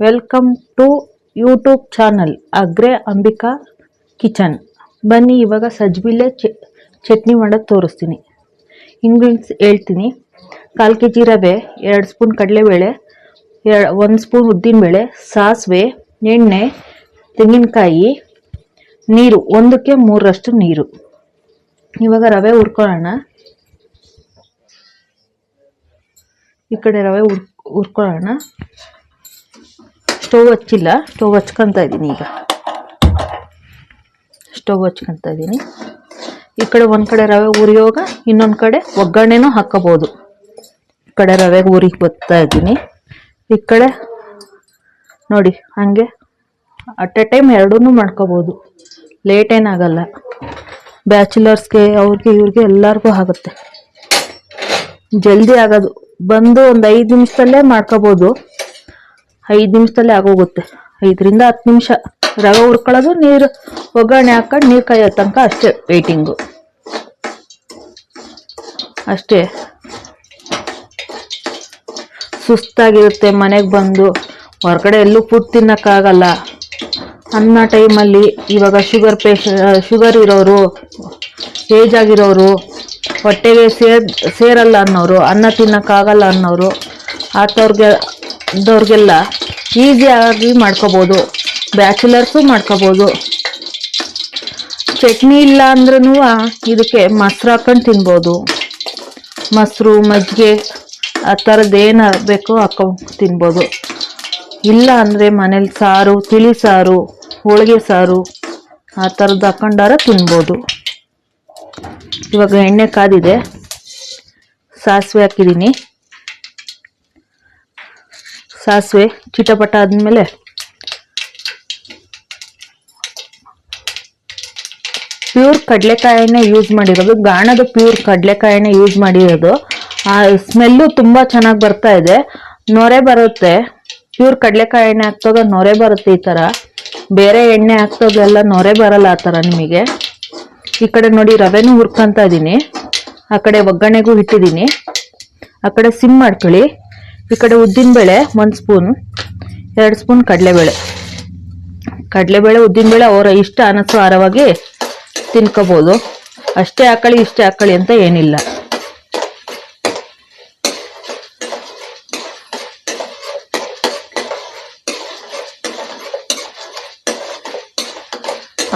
Welcome to YouTube channel ಅಗ್ರೆ Ambika kitchen ಬನ್ನಿ ಇವಾಗ ಸಜ್ಜಿಬಿಲ್ಲೆ ಚ ಚಟ್ನಿ ಮಾಡೋದು ತೋರಿಸ್ತೀನಿ ಇಂಗ್ರೀಡಿಯಂಟ್ಸ್ ಹೇಳ್ತೀನಿ ಕಾಲು ಕೆ ಜಿ ರವೆ ಎರಡು ಸ್ಪೂನ್ ಕಡಲೆಬೇಳೆ ಎರ ಒಂದು ಸ್ಪೂನ್ ಉದ್ದಿನಬೇಳೆ, ಸಾಸಿವೆ, ಎಣ್ಣೆ, ತೆಂಗಿನಕಾಯಿ, ನೀರು, ಒಂದಕ್ಕೆ ಮೂರರಷ್ಟು ನೀರು. ಇವಾಗ ರವೆ ಹುರ್ಕೊಳ್ಳೋಣ. ಈ ಕಡೆ ರವೆ ಹುರ್ ಹುರ್ಕೊಳ್ಳೋಣ. ಸ್ಟವ್ ಹಚ್ಚಿಲ್ಲ. ಸ್ಟವ್ ಹಚ್ಕೊಂತ ಇದ್ದೀನಿ ಈಗ. ಸ್ಟವ್ ಹಚ್ಕೊಂತ ಇದ್ದೀನಿ. ಈ ಕಡೆ ಒಂದು ಕಡೆ ರವೆ ಉರಿಯೋಗ, ಇನ್ನೊಂದು ಕಡೆ ಒಗ್ಗರಣೆನೂ ಹಾಕೋಬೋದು. ಈ ಕಡೆ ರವೆಗೆ ಉರಿಗೆ ಬರ್ತಾ ಇದ್ದೀನಿ. ಈ ಕಡೆ ನೋಡಿ, ಹಾಗೆ ಅಟ್ ಎ ಟೈಮ್ ಎರಡೂ ಮಾಡ್ಕೋಬೋದು. ಲೇಟ್ ಏನಾಗಲ್ಲ ಬ್ಯಾಚುಲರ್ಸ್ಗೆ, ಅವ್ರಿಗೆ, ಇವ್ರಿಗೆ ಎಲ್ಲರಿಗೂ ಆಗುತ್ತೆ. ಜಲ್ದಿ ಆಗೋದು. ಬಂದು ಒಂದು ಐದು ನಿಮಿಷದಲ್ಲೇ ಮಾಡ್ಕೋಬೋದು. ಐದು ನಿಮಿಷದಲ್ಲಿ ಆಗೋಗುತ್ತೆ. ಐದರಿಂದ ಹತ್ತು ನಿಮಿಷ ರವೆ ಹುರ್ಕೊಳ್ಳೋದು, ನೀರು ಒಗ್ಗರಣೆ ಹಾಕೊಂಡು ನೀರು ಕಾಯೋ ತನಕ ಅಷ್ಟೇ ವೇಟಿಂಗು ಅಷ್ಟೇ. ಸುಸ್ತಾಗಿರುತ್ತೆ, ಮನೆಗೆ ಬಂದು. ಹೊರಗಡೆ ಎಲ್ಲೂ ಫುಡ್ ತಿನ್ನೋಕ್ಕಾಗಲ್ಲ. ಅನ್ನ ಟೈಮಲ್ಲಿ ಇವಾಗ ಶುಗರ್ ಪೇಶ ಶುಗರ್ ಇರೋರು ಏಜ್ ಆಗಿರೋರು, ಹೊಟ್ಟೆಗೆ ಸೇರ್, ಸೇರಲ್ಲ ಅನ್ನೋರು, ಅನ್ನ ತಿನ್ನೋಕ್ಕಾಗಲ್ಲ ಅನ್ನೋರು, ಆತವ್ರಿಗೆ ಇದ್ದವ್ರಿಗೆಲ್ಲ ಈಸಿಯಾಗಿ ಮಾಡ್ಕೋಬೋದು. ಬ್ಯಾಚುಲರ್ಸು ಮಾಡ್ಕೋಬೋದು. ಚಟ್ನಿ ಇಲ್ಲ ಅಂದ್ರೂ ಇದಕ್ಕೆ ಮೊಸ್ರು ಹಾಕೊಂಡು ತಿನ್ಬೋದು. ಮೊಸರು, ಮಜ್ಜಿಗೆ ಆ ಥರದ್ದು ಏನು ಬೇಕೋ ಹಾಕೊಂಡು ತಿನ್ಬೋದು. ಇಲ್ಲ ಅಂದರೆ ಮನೇಲಿ ಸಾರು, ತಿಳಿ ಸಾರು, ಹೋಳಿಗೆ ಸಾರು ಆ ಥರದ್ದು ಹಾಕೊಂಡಾರ ತಿನ್ಬೋದು. ಇವಾಗ ಎಣ್ಣೆ ಕಾದಿದೆ. ಸಾಸಿವೆ ಹಾಕಿದ್ದೀನಿ. ಸಾಸಿವೆ, ಚಿಟಪಟ ಆದಮೇಲೆ ಪ್ಯೂರ್ ಕಡಲೆಕಾಯಿನೇ ಯೂಸ್ ಮಾಡಿರೋದು. ಗಾಣದ ಪ್ಯೂರ್ ಕಡಲೆಕಾಯಿನೇ ಯೂಸ್ ಮಾಡಿರೋದು. ಆ ಸ್ಮೆಲ್ಲು ತುಂಬ ಚೆನ್ನಾಗಿ ಬರ್ತಾ ಇದೆ. ನೊರೆ ಬರುತ್ತೆ. ಪ್ಯೂರ್ ಕಡಲೆಕಾಯಿ ಎಣ್ಣೆ ನೊರೆ ಬರುತ್ತೆ ಈ ಥರ ಬೇರೆ ಎಣ್ಣೆ ಹಾಕ್ದಾಗೆಲ್ಲ ನೊರೆ ಬರಲ್ಲ ಆ ಥರ ನಿಮಗೆ. ಈ ಕಡೆ ನೋಡಿ ರವೆನೂ ಹುರ್ಕೊಂತ ಇದ್ದೀನಿ ಆ ಕಡೆ ಒಗ್ಗರಣೆಗೂ ಇಟ್ಟಿದ್ದೀನಿ ಆ ಕಡೆ ಸಿಮ್ ಮಾಡ್ಕೊಳ್ಳಿ. ಈ ಕಡೆ ಉದ್ದಿನಬೇಳೆ ಒಂದು ಸ್ಪೂನ್, ಎರಡು ಸ್ಪೂನ್ ಕಡಲೆಬೇಳೆ. ಕಡಲೆಬೇಳೆ ಉದ್ದಿನಬೇಳೆ ಅವರ ಇಷ್ಟ ಅನುಸಾರವಾಗಿ ತಿನ್ಕೋಬೋದು. ಅಷ್ಟೇ ಹಾಕೊಳ್ಳಿ ಇಷ್ಟೇ ಹಾಕೊಳ್ಳಿ ಅಂತ ಏನಿಲ್ಲ.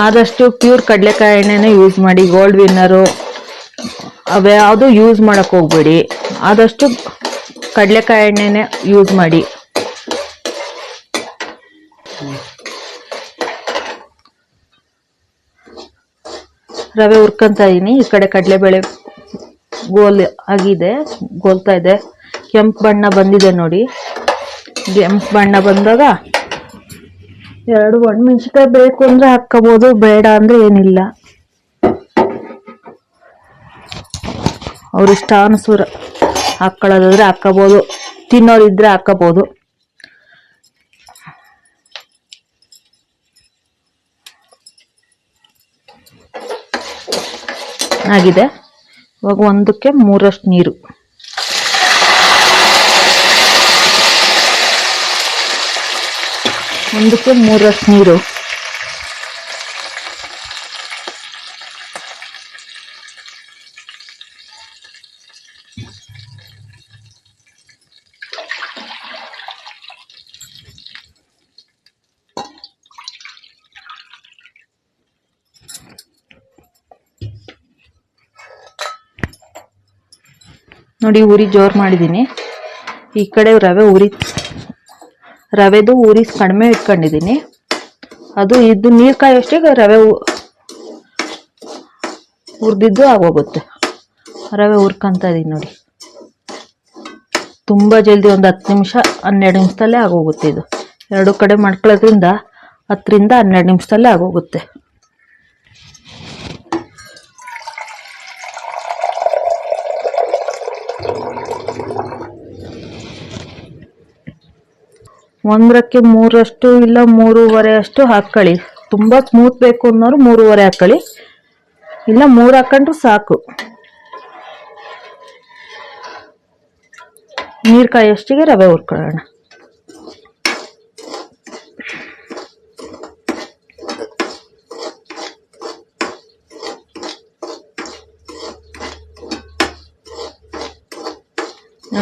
ಆದಷ್ಟು ಪ್ಯೂರ್ ಕಡಲೆಕಾಯಿ ಎಣ್ಣೆನೇ ಯೂಸ್ ಮಾಡಿ ಗೋಲ್ಡ್ ವಿನ್ನರು ಅವ್ಯಾವುದು ಯೂಸ್ ಮಾಡೋಕ್ಕೆ ಹೋಗ್ಬೇಡಿ. ಆದಷ್ಟು ಕಡಲೆಕಾಯಿ ಎಣ್ಣೆನೆ ಯೂಸ್ ಮಾಡಿ. ರವೆ ಹುರ್ಕೊಂತ ಇದ್ದೀನಿ ಈ ಕಡೆ ಕಡಲೆಬೇಳೆ ಗೋಲ್ ಆಗಿದೆ, ಗೋಲ್ತಾ ಇದೆ. ಕೆಂಪು ಬಣ್ಣ ಬಂದಿದೆ ನೋಡಿ. ಕೆಂಪು ಬಣ್ಣ ಬಂದಾಗ ಎರಡು ಒಣಮೆಣ್ಸಿಕಾಯಿ ಬೇಕು ಅಂದ್ರೆ ಹಾಕ್ಕೋಬೋದು, ಬೇಡ ಅಂದ್ರೆ ಏನಿಲ್ಲ. ಅವ್ರ ಇಷ್ಟ ಅನುಸಾರ ಹಾಕ್ಕೊಳ್ಳೋದಾದ್ರೆ ಹಾಕ್ಕೋಬೋದು ತಿನ್ನೋರಿದ್ರೆ ಹಾಕ್ಕೋಬೋದು ಆಗಿದೆ. ಇವಾಗ ಒಂದಕ್ಕೆ ಮೂರಷ್ಟು ನೀರು. ಒಂದಕ್ಕೆ ಮೂರಷ್ಟು ನೀರು. ನೋಡಿ ಉರಿ ಜೋರು ಮಾಡಿದ್ದೀನಿ ಈ ಕಡೆ ರವೆ ಉರಿ, ರವೆದು ಉರಿ ಕಡಿಮೆ ಇಟ್ಕೊಂಡಿದ್ದೀನಿ ಅದು ಇದು ನೀರು ಕಾಯೋಷ್ಟೇ ರವೆ ಹುರಿದಿದ್ದು ಆಗೋಗುತ್ತೆ. ರವೆ ಹುರ್ಕೊಂತ ಇದೀನಿ ನೋಡಿ. ತುಂಬ ಜಲ್ದಿ ಒಂದು ಹತ್ತು ನಿಮಿಷ, ಹನ್ನೆರಡು ನಿಮಿಷದಲ್ಲೇ ಆಗೋಗುತ್ತೆ ಇದು. ಎರಡು ಕಡೆ ಮಾಡ್ಕೊಳ್ಳೋದ್ರಿಂದ ಹತ್ತರಿಂದ ಹನ್ನೆರಡು ನಿಮಿಷದಲ್ಲೇ ಆಗೋಗುತ್ತೆ. ಒಂದರಕ್ಕೆ ಮೂರಷ್ಟು ಇಲ್ಲ ಮೂರುವರೆ ಅಷ್ಟು ಹಾಕ್ಕೊಳ್ಳಿ. ತುಂಬ ಸ್ಮೂತ್ ಬೇಕು ಅನ್ನೋರು ಮೂರುವರೆ ಹಾಕ್ಕೊಳ್ಳಿ. ಇಲ್ಲ, ಮೂರು ಹಾಕೊಂಡ್ರು ಸಾಕು. ನೀರು ಕಾಯೋಷ್ಟಿಗೆ ರವೆ ಹುರ್ಕೊಳ್ಳೋಣ.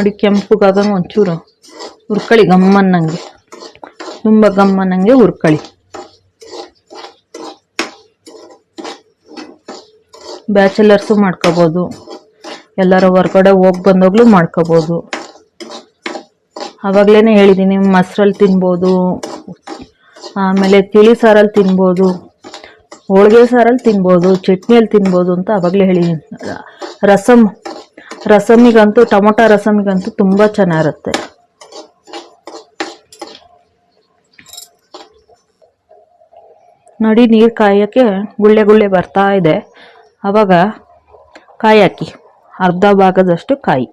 ನೋಡಿ ಕೆಂಪುಗಾಗಂಗೆ ಒಂಚೂರು ಹುರ್ಕಳಿ, ಗಮ್ಮನ್ನಂಗೆ. ತುಂಬ ಗಮ್ಮನ್ನಂಗೆ ಹುರ್ಕಳಿ. ಬ್ಯಾಚುಲರ್ಸು ಮಾಡ್ಕೋಬೋದು. ಎಲ್ಲರ ಹೊರ್ಗಡೆ ಹೋಗಿ ಬಂದೋಗ್ಲೂ ಮಾಡ್ಕೋಬೋದು. ಆವಾಗಲೇ ಹೇಳಿದ್ದೀನಿ ಮೊಸರಲ್ಲಿ ತಿನ್ಬೋದು, ಆಮೇಲೆ ತಿಳಿ ಸಾರಲ್ಲಿ ತಿನ್ಬೋದು, ಹೋಳಿಗೆ ಸಾರಲ್ಲಿ ತಿನ್ಬೋದು, ಚಟ್ನಿಯಲ್ಲಿ ತಿನ್ಬೋದು ಅಂತ ಆವಾಗಲೇ ಹೇಳಿದ್ದೀನಿ ರಸಮ್ ರಸಮಿಗಂತೂ ಟೊಮೊಟೊ ರಸಮಿಗಂತೂ ತುಂಬ ಚೆನ್ನಾಗಿರುತ್ತೆ. ನೋಡಿ, ನೀರು ಕಾಯೋಕ್ಕೆ ಗುಳ್ಳೆ ಗುಳ್ಳೆ ಬರ್ತಾ ಇದೆ. ಆವಾಗ ಕಾಯಿ ಹಾಕಿ. ಅರ್ಧ ಭಾಗದಷ್ಟು ಕಾಯಿ.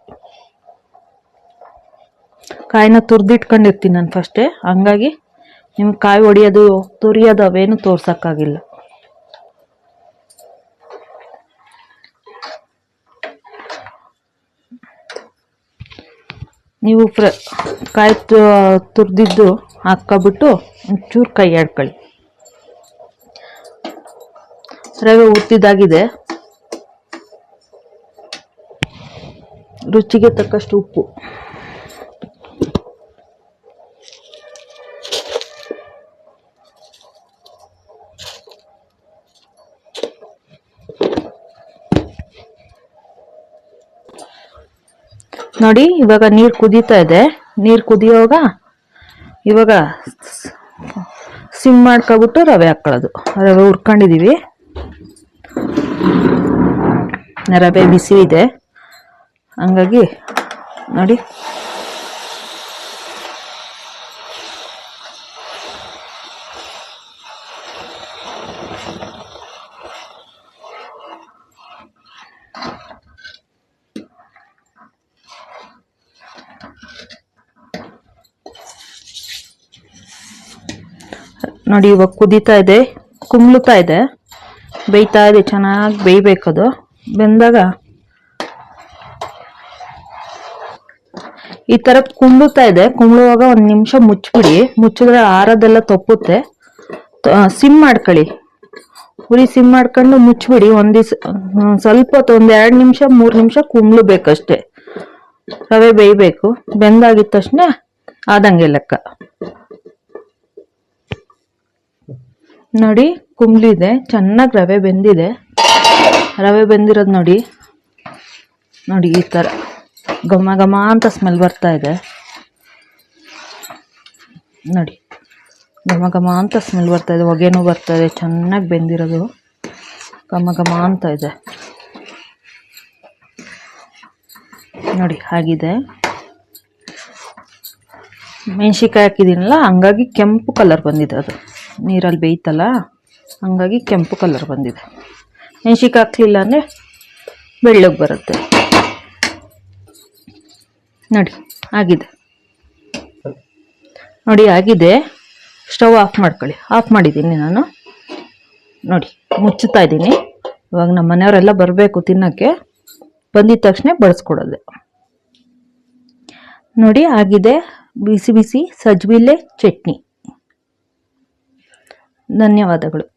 ಕಾಯಿನ ತುರಿದಿಟ್ಕೊಂಡಿರ್ತೀನಿ ನಾನು ಫಸ್ಟೇ. ಹಂಗಾಗಿ ನಿಮ್ಗೆ ಕಾಯಿ ಹೊಡಿಯೋದು ತುರಿಯೋದು ಅವೇನು ತೋರ್ಸೋಕ್ಕಾಗಿಲ್ಲ. ನೀವು ಫ್ರ ಕಾಯಿ ತುರಿದಿದ್ದು ಹಾಕ್ಕೊಬಿಟ್ಟು ಒಂಚೂರು ಕೈ ಆಡ್ಕೊಳ್ಳಿ. ರವೆ ಉತ್ತಿದಾಗಿದೆ ರುಚಿಗೆ ತಕ್ಕಷ್ಟು ಉಪ್ಪು. ನೋಡಿ, ಇವಾಗ ನೀರು ಕುದೀತಾ ಇದೆ. ನೀರು ಕುದಿಯೋವಾಗ ಇವಾಗ ಸಿಮ್ ಮಾಡ್ಕೊಬಿಟ್ಟು ರವೆ ಹಾಕ್ಕೊಳ್ಳೋದು ರವೆ ಹುರ್ಕೊಂಡಿದ್ದೀವಿ ರವೆ ಬಿಸಿ ಇದೆ ಹಂಗಾಗಿ ನೋಡಿ. ನೋಡಿ, ಇವಾಗ ಕುದೀತಾ ಇದೆ ಕುಮ್ಳುತ್ತಾ ಇದೆ. ಬೇಯ್ತಾ ಇದೆ, ಚೆನ್ನಾಗಿ ಬೇಯ್ಬೇಕದು ಬೆಂದಾಗ ಈ ಥರ ಕುಂಬುತ್ತಾ ಇದೆ. ಕುಂಬಳುವಾಗ ಒಂದು ನಿಮಿಷ ಮುಚ್ಚಿಬಿಡಿ. ಮುಚ್ಚಿದ್ರೆ ಆರದೆಲ್ಲ ತಪ್ಪುತ್ತೆ. ಸಿಮ್ ಮಾಡ್ಕೊಳ್ಳಿ. ಉರಿ ಸಿಮ್ ಮಾಡ್ಕೊಂಡು ಮುಚ್ಚಿಬಿಡಿ. ಒಂದು ದಿವ್ಸ ಸ್ವಲ್ಪ ಹೊತ್ತು, ಒಂದು ಎರಡು ನಿಮಿಷ, ಮೂರು ನಿಮಿಷ ಕುಂಬ್ಳಬೇಕಷ್ಟೇ ರವೆ ಬೇಯಬೇಕು. ಬೆಂದಾಗಿದ ತಕ್ಷಣ ಆದಂಗೆ ಲೆಕ್ಕ. ನೋಡಿ, ಕುಂಬ್ಳಿದೆ, ಚೆನ್ನಾಗಿ ರವೆ ಬೆಂದಿದೆ. ರವೆ ಬೆಂದಿರೋದು ನೋಡಿ. ನೋಡಿ, ಈ ಥರ ಘಮ ಘಮ ಅಂತ ಸ್ಮೆಲ್ ಬರ್ತಾ ಇದೆ. ನೋಡಿ, ಘಮ ಘಮ ಅಂತ ಸ್ಮೆಲ್ ಬರ್ತಾ ಇದೆ, ಹೊಗೆನೂ ಬರ್ತಾ ಇದೆ, ಚೆನ್ನಾಗಿ ಬೆಂದಿರೋದು. ಘಮ ಘಮ ಅಂತ ಇದೆ. ನೋಡಿ ಆಗಿದೆ ಮೆಣಸಿನ್ಕಾಯಿ ಹಾಕಿದ್ದೀನಲ್ಲ, ಹಂಗಾಗಿ ಕೆಂಪು ಕಲರ್ ಬಂದಿದೆ ಅದು. ನೀರಲ್ಲಿ ಬೇಯ್ತಲ್ಲ, ಹಂಗಾಗಿ ಕೆಂಪು ಕಲರ್ ಬಂದಿದೆ. ಮೆಣಸಿಕಾಯಿ ಹಾಕ್ಲಿಲ್ಲ ಅಂದರೆ ಬೆಳ್ಳಗೆ ಬರುತ್ತೆ. ನೋಡಿ, ಆಗಿದೆ. ನೋಡಿ, ಆಗಿದೆ. ಸ್ಟವ್ ಆಫ್ ಮಾಡ್ಕೊಳ್ಳಿ. ಆಫ್ ಮಾಡಿದ್ದೀನಿ ನಾನು. ನೋಡಿ, ಮುಚ್ಚುತ್ತಾ ಇದ್ದೀನಿ. ಇವಾಗ ನಮ್ಮ ಮನೆಯವರೆಲ್ಲ ಬರಬೇಕು ತಿನ್ನೋಕ್ಕೆ. ಬಂದಿದ ತಕ್ಷಣ ಬಡಿಸ್ಕೊಡೋದು. ನೋಡಿ, ಆಗಿದೆ. ಬಿಸಿ ಬಿಸಿ ಸಜ್ಬಿಲೆ ಚಟ್ನಿ. ಧನ್ಯವಾದಗಳು.